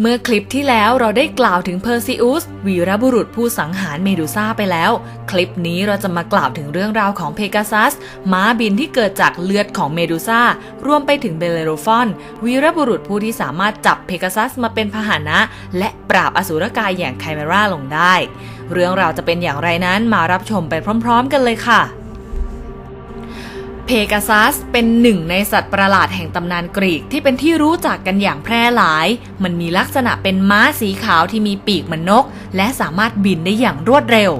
เมื่อคลิปที่แล้วเราได้กล่าวถึงเพอร์ซิอุสวีรบุรุษผู้สังหารเมดูซ่าไปแล้ว คลิปนี้เราจะมากล่าวถึงเรื่องราวของเพกาซัส ม้าบินที่เกิดจากเลือดของเมดูซ่ารวมไปถึงเบเลโรฟอน วีรบุรุษผู้ที่สามารถจับเพกาซัสมาเป็นพาหนะ และปราบอสูรกายอย่างไคเมราลงได้ เรื่องราวจะเป็นอย่างไรนั้นมารับชมไปพร้อม ๆ กันเลยค่ะ เพกาซัสเป็นหนึ่งในสัตว์ประหลาดแห่งตำนานกรีกที่เป็นที่รู้จักกันอย่างแพร่หลาย มันมีลักษณะเป็นม้าสีขาวที่มีปีกเหมือนนก และสามารถบินได้อย่างรวดเร็ว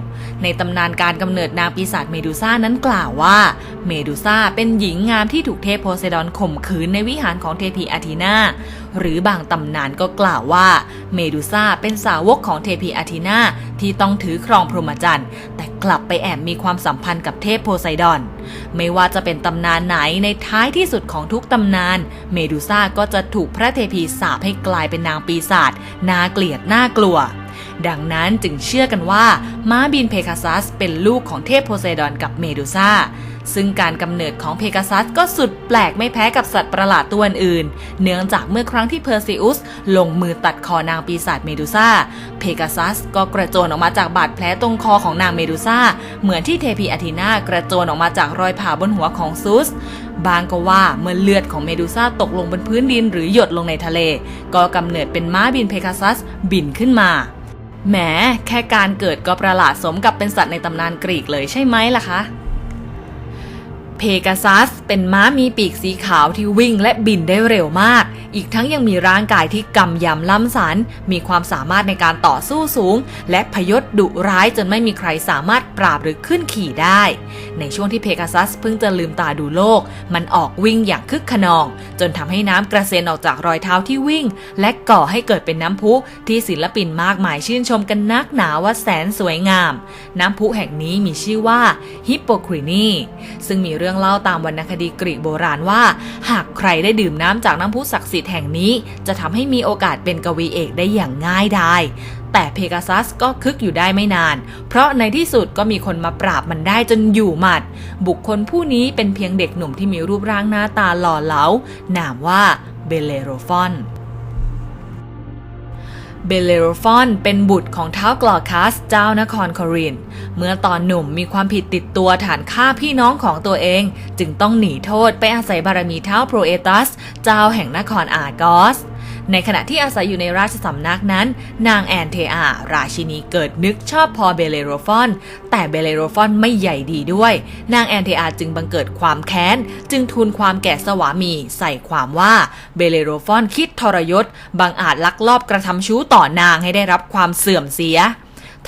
ในตำนานการกำเนิดนางปีศาจเมดูซ่านั้นกล่าวว่า เมดูซ่าเป็นหญิงงามที่ถูกเทพโพไซดอนข่มขืนในวิหารของเทพีอาทีนาหรือบางตำนานก็กล่าวว่า เมดูซ่าเป็นสาวกของเทพีอาทีนาที่ต้องถือครองพรหมจรรย์แต่กลับไปแอบมีความสัมพันธ์กับเทพโพไซดอน ไม่ว่าจะเป็นตำนานไหนในท้ายที่สุดของทุกตำนาน เมดูซ่าก็จะถูกพระเทพีสาปให้กลายเป็นนางปีศาจน่าเกลียดน่ากลัว ดังนั้นจึงเชื่อกันว่า ม้าบินเพกาซัสเป็นลูกของเทพโพไซดอนกับเมดูซ่า ซึ่งการกำเนิดของเพกาซัสก็สุดแปลกไม่แพ้กับสัตว์ประหลาดตัวอื่น เนื่องจากเมื่อครั้งที่เพอร์ซิอุสลงมือตัดคอนางปีศาจเมดูซ่า เพกาซัสก็กระโจนออกมาจากบาดแผลตรงคอของนางเมดูซ่า เหมือนที่เทพีอาทีนากระโจนออกมาจากรอยผ่าบนหัวของซุสบางก็ว่าเมื่อเลือดของเมดูซ่าตกลงบนพื้นดินหรือหยดลงในทะเล ก็กำเนิดเป็นม้าบินเพกาซัสบินขึ้นมา แหมแค่การเกิดก็ประหลาดสมกับเป็นสัตว์ในตำนานกรีกเลยใช่ไหมล่ะคะ เพกาซัสเป็นม้ามีปีกสีขาวที่วิ่งและบินได้เร็วมาก อีกทั้งยังมีร่างกายที่กำยำล้ำสัน มีความสามารถในการต่อสู้สูง และพยศดุร้ายจนไม่มีใครสามารถปราบหรือขึ้นขี่ได้ ในช่วงที่เพกาซัสเพิ่งจะลืมตาดูโลก มันออกวิ่งอย่างคึกขนอง จนทำให้น้ำกระเซ็นออกจากรอยเท้าที่วิ่ง และก่อให้เกิดเป็นน้ำพุที่ศิลปินมากมายชื่นชมกันนักหนาว่าแสนสวยงาม น้ำพุแห่งนี้มีชื่อว่าฮิปโปครีนีซึ่งมีเรื่องเล่าตามวรรณคดีกรีกโบราณว่า หากใครได้ดื่มน้ำจากน้ำพุศักดิ์สิทธิ์แห่งนี้จะทำให้มีโอกาสเป็นกวีเอกได้อย่างง่ายดายแต่เพกาซัสก็คึกอยู่ได้ไม่นาน เพราะในที่สุดก็มีคนมาปราบมันได้จนอยู่หมัด บุคคลผู้นี้เป็นเพียงเด็กหนุ่มที่มีรูปร่างหน้าตาหล่อเหลา นามว่าเบเลโรฟอน เบเลโรฟอนเป็นบุตรของเท้ากลอคัสเจ้านครคอริน เมื่อตอนหนุ่มมีความผิดติดตัวฐานฆ่าพี่น้องของตัวเอง จึงต้องหนีโทษไปอาศัยบารมีเท้าโปรเอตัส เจ้าแห่งนครอาร์กอส ในขณะที่อาศัยอยู่ในราชสำนักนั้น นางแอนเทอา ราชินีเกิดนึกชอบพอเบเลโรฟอน แต่เบเลโรฟอนไม่ใหญ่ดีด้วย นางแอนเทอาจึงบังเกิดความแค้น จึงทูลความแก่สวามี ใส่ความว่าเบเลโรฟอนคิดทรยศบังอาจลักลอบกระทำชู้ต่อนางให้ได้รับความเสื่อมเสีย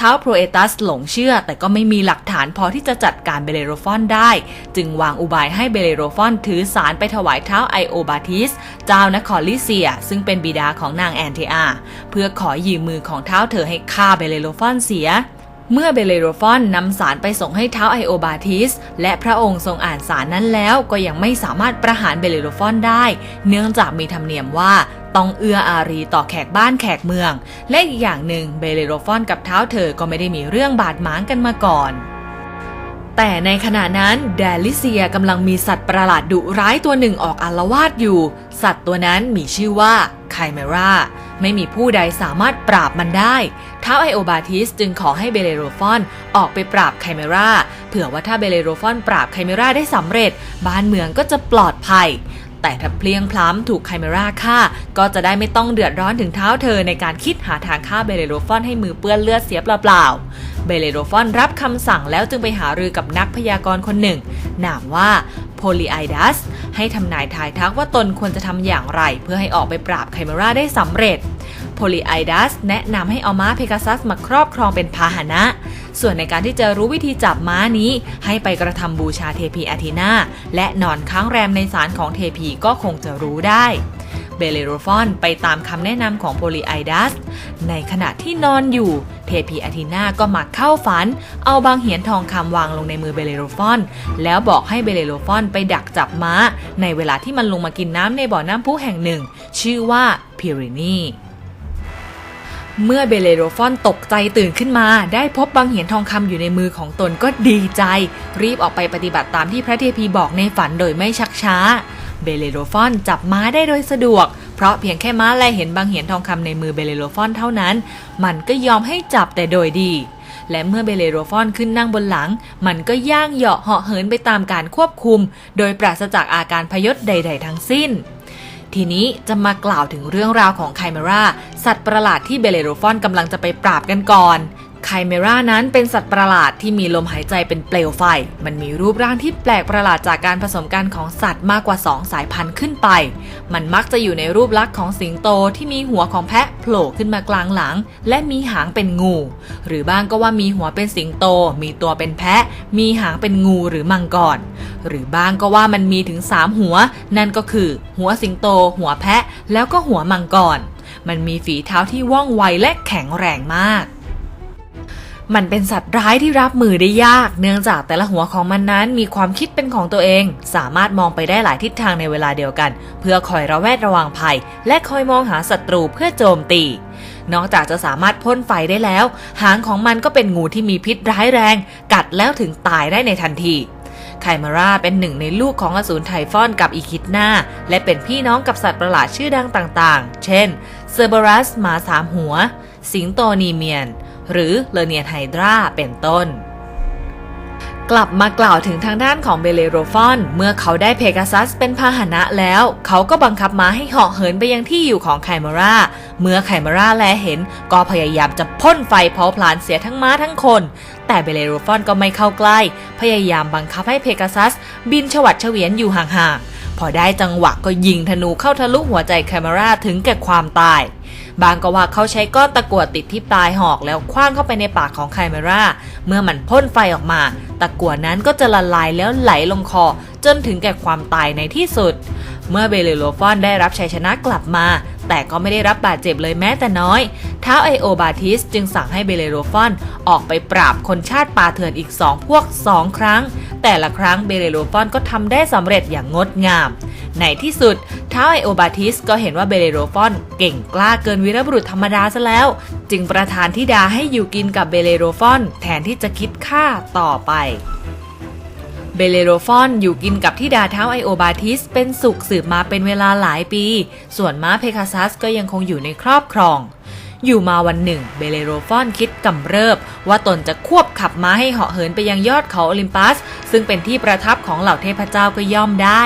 ท้าวโปรเอตัสหลงเชื่อ แต่ก็ไม่มีหลักฐานพอที่จะจัดการเบเลโรฟอนได้ จึงวางอุบายให้เบเลโรฟอนถือสารไปถวายเท้าไอโอบาทิส เจ้านครลิเซีย ซึ่งเป็นบิดาของนางแอนเทอา เพื่อขอยืมมือของเท้าเธอให้ฆ่าเบเลโรฟอนเสียเมื่อเบเลโรฟอนนำสารไปส่งให้เท้าไอโอบาทิส และพระองค์ทรงอ่านสารนั้นแล้วก็ยังไม่สามารถประหารเบเลโรฟอนได้ เนื่องจากมีธรรมเนียมว่า ต้องเอื้ออารีต่อแขกบ้านแขกเมือง และอีกอย่างหนึ่งเบเลโรฟอนกับเท้าเธอก็ไม่ได้มีเรื่องบาดหมางกันมาก่อน แต่ในขณะนั้นแดลิเซียกำลังมีสัตว์ประหลาดดุร้ายตัวหนึ่งออกอาละวาดอยู่ สัตว์ตัวนั้นมีชื่อว่าไคเมราไม่มีผู้ใดสามารถปราบมันได้ ท้าวไอโอบาทิสจึงขอให้เบเลโรฟอนออกไปปราบไคเมราเผื่อว่าถ้าเบเลโรฟอนปราบไคเมราได้สำเร็จ บ้านเมืองก็จะปลอดภัย แต่ถ้าเพลียงพล้ำถูกไคเมราฆ่า ก็จะได้ไม่ต้องเดือดร้อนถึงเท้าเธอในการคิดหาทางฆ่าเบเลโรฟอนให้มือเปื้อนเลือดเสียเปล่าๆ เบเลโรฟอนรับคำสั่งแล้วจึงไปหารือกับนักพยากรณ์คนหนึ่ง นามว่าโพลีไอดัส ให้ทำนายทายทักว่าตนควรจะทำอย่างไร เพื่อให้ออกไปปราบไคเมราได้สำเร็จโพลีไอดัสแนะนำให้เอาม้าเพกาซัสมาครอบครองเป็นพาหนะ ส่วนในการที่จะรู้วิธีจับม้านี้ ให้ไปกระทำบูชาเทพีอาทีนาและนอนค้างแรมในศาลของเทพีก็คงจะรู้ได้เบเลโรฟอนไปตามคำแนะนำของโพลีไอดัส ในขณะที่นอนอยู่ เทพีอาทีนาก็มาเข้าฝัน เอาบางเหียนทองคำวางลงในมือเบเลโรฟอน แล้วบอกให้เบเลโรฟอนไปดักจับม้า ในเวลาที่มันลงมากินน้ำในบ่อน้ำพุแห่งหนึ่ง ชื่อว่าพิรินี เมื่อเบเลโรฟอนตกใจตื่นขึ้นมา ได้พบบางเหียนทองคำอยู่ในมือของตนก็ดีใจ รีบออกไปปฏิบัติตามที่พระเทพีบอกในฝันโดยไม่ชักช้า เบเลโรฟอนจับม้าได้โดยสะดวก เพราะเพียงแค่ม้าแลเห็นบางเหียนทองคำในมือเบเลโรฟอนเท่านั้น มันก็ยอมให้จับแต่โดยดี และเมื่อเบเลโรฟอนขึ้นนั่งบนหลัง มันก็ย่างเหาะเหาะเหินไปตามการควบคุม โดยปราศจากอาการพยศใด ๆ ทั้งสิ้น ทีนี้จะมากล่าวถึงเรื่องราวของไคเมราสัตว์ประหลาดที่เบเลโรฟอนกำลังจะไปปราบกันก่อน ไคเมรานั้นเป็นสัตว์ประหลาดที่มีลมหายใจเป็นเปลวไฟ มันมีรูปร่างที่แปลกประหลาดจากการผสมกันของสัตว์มากกว่า 2 สายพันธุ์ขึ้นไป มันมักจะอยู่ในรูปลักษณ์ของสิงโตที่มีหัวของแพะโผล่ขึ้นมากลางหลัง และมีหางเป็นงู หรือบ้างก็ว่ามีหัวเป็นสิงโต มีตัวเป็นแพะ มีหางเป็นงูหรือมังกร หรือบ้างก็ว่ามันมีถึง 3 หัว นั่นก็คือ หัวสิงโต หัวแพะ แล้วก็หัวมังกร มันมีฝีเท้าที่ว่องไวและแข็งแรงมาก มันเป็นสัตว์ร้ายที่รับมือได้ยาก เนื่องจากแต่ละหัวของมันนั้นมีความคิดเป็นของตัวเอง สามารถมองไปได้หลายทิศทางในเวลาเดียวกัน เพื่อคอยระแวดระวังภัย และคอยมองหาศัตรูเพื่อโจมตี นอกจากจะสามารถพ่นไฟได้แล้ว หางของมันก็เป็นงูที่มีพิษร้ายแรง กัดแล้วถึงตายได้ในทันทีไคมาราเป็นหนึ่งในลูกของอสูรไทฟอนกับอีคิดนาและเป็นพี่น้องกับสัตว์ประหลาดชื่อดังต่างๆ เช่นเซอร์เบรัสหมาสามหัว สิงโตนีเมียน หรือเลเนียนไฮดราเป็นต้น กลับมากล่าวถึงทางด้านของเบเลโรฟอน เมื่อเขาได้เพกาซัสเป็นพาหนะแล้ว เขาก็บังคับม้าให้เหาะเหินไปยังที่อยู่ของไคมาราเมื่อไคมาราแลเห็น ก็พยายามจะพ่นไฟเผาผลาญเสียทั้งม้าทั้งคน แต่เบเลโรฟอนก็ไม่เข้าใกล้ พยายามบังคับให้เพกาซัส บินฉวัดเฉวียนอยู่ห่างๆพอได้จังหวะก็ยิงธนูเข้าทะลุหัวใจไคมาราถึงแก่ความตาย บางก็ว่าเขาใช้ก้อนตะกั่วติดที่ปลายหอกแล้วคว้างเข้าไปในปากของไคเมราเมื่อมันพ่นไฟออกมา ตะกั่วนั้นก็จะละลายแล้วไหลลงคอ จนถึงแก่ความตายในที่สุด เมื่อเบเลโลฟอนได้รับชัยชนะกลับมา แต่ก็ไม่ได้รับบาดเจ็บเลยแม้แต่น้อยท้าไอโอบาทิสจึงสั่งให้เบเลโรฟอนออกไปปราบคนชาติปาเถื่อนอีกสองพวกสองครั้ง แต่ละครั้งเบเลโรฟอนก็ทำได้สำเร็จอย่างงดงาม ในที่สุดท้าไอโอบาทิสก็เห็นว่าเบเลโรฟอนเก่งกล้าเกินวีรบุรุษธรรมดาซะแล้ว จึงประทานทิดาให้อยู่กินกับเบเลโรฟอน แทนที่จะคิดฆ่าต่อไป เบเลโรฟอนอยู่กินกับทิดาเท้าไอโอบาทิส เป็นสุขสืบมาเป็นเวลาหลายปี ส่วนม้าเพคาซัสก็ยังคงอยู่ในครอบครอง อยู่มาวันหนึ่ง เบเลโรฟอนคิดกำเริบ ว่าตนจะควบขับม้าให้เหาะเหินไปยังยอดเขาโอลิมปัส ซึ่งเป็นที่ประทับของเหล่าเทพเจ้าก็ย่อมได้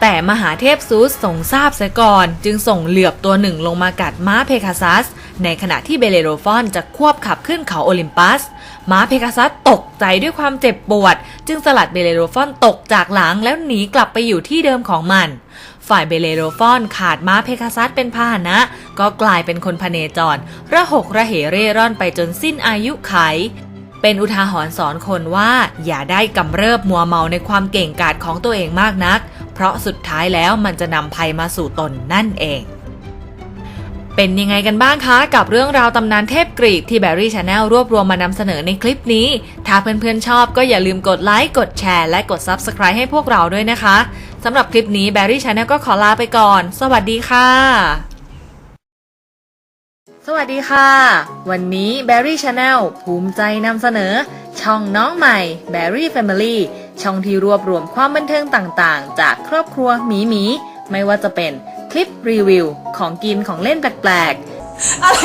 แต่มหาเทพซูสทรงทราบเสียก่อน จึงส่งเหลือบตัวหนึ่งลงมากัดม้าเพคาซัส ในขณะที่เบเลโรฟอนจะควบขับขึ้นเขาโอลิมปัส ม้าเพกาซัสตกใจด้วยความเจ็บปวด จึงสลัดเบเลโรฟอนตกจากหลังแล้วหนีกลับไปอยู่ที่เดิมของมัน ฝ่ายเบเลโรฟอนขาดม้าเพกาซัสเป็นพาหนะ ก็กลายเป็นคนพเนจร ระหกระเหเร่ร่อนไปจนสิ้นอายุไขเป็นอุทาหรณ์สอนคนว่าอย่าได้กำเริบมัวเมาในความเก่งกาจของตัวเองมากนัก เพราะสุดท้ายแล้วมันจะนำภัยมาสู่ตนนั่นเอง เป็นยังไงกันบ้างคะ กับเรื่องราวตำนานเทพกรีกที่แบรี่ชาแนลรวบรวมมานำเสนอในคลิปนี้ ถ้าเพื่อนๆชอบก็อย่าลืมกดไลค์กดแชร์และกด Subscribe ให้พวกเราด้วยนะคะสำหรับคลิปนี้แบรี่ชาแนลก็ขอลาไปก่อน สวัสดีค่ะ สวัสดีค่ะ วันนี้ Berry Channel ภูมิใจนำเสนอ ช่องน้องใหม่ Berry Family ช่องที่รวบรวมความบันเทิงต่างๆ จากครอบครัวหมีหมีๆไม่ว่าจะเป็น ลิปรีวิว ของกินของเล่นแปลกๆอะไร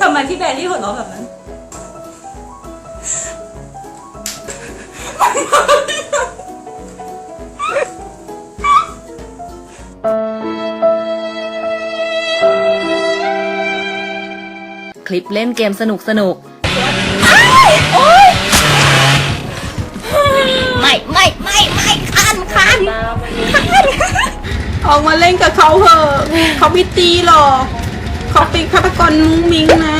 ทำไมพี่แบรี่หัวเราะแบบนั้นคลิปเล่นเกมสนุกสนุกไม่ไม่ไม่ไม่คันคัน ออกมาเล่นกับเขาเถอะเขาไม่ตีหรอกเขาเป็นฆาตกรมุ้งมิ้งนะ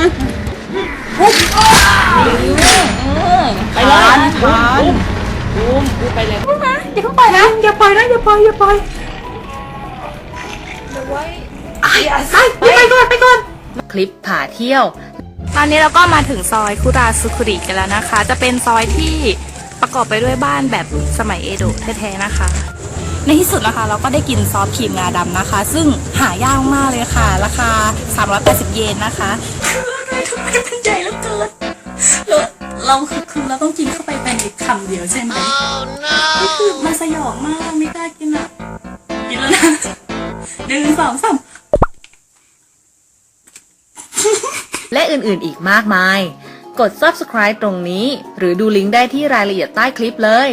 ไปเลยคันบูมบูมไปเลยนะอย่าเพิ่งไปนะอย่าปล่อยนะอย่าปล่อยอย่าปล่อยเดี๋ยวไว้ไปไปก่อนไปก่อนคลิปผ่าเที่ยว ตอนนี้เราก็มาถึงซอยคุราซุคุริกันแล้วนะคะ จะเป็นซอยที่ประกอบไปด้วยบ้านแบบสมัยเอโดะแท้ๆนะคะ ในที่สุดนะคะ เราก็ได้กินซอสครีมงาดำนะคะ ซึ่งหายากมากเลยค่ะ ราคา 380 เยนนะคะทำไมมัเราเราคือคือเราต้องกินเข้าไปเป็นคำเดียวใช่ไหมนี่คือมันสยองมากไม่กล้ากินอะกินแล้วนะหนึ่งสองสามและอื่นๆอีกมากมาย กด subscribe ตรงนี้ หรือดูลิงก์ได้ที่รายละเอียดใต้คลิปเลย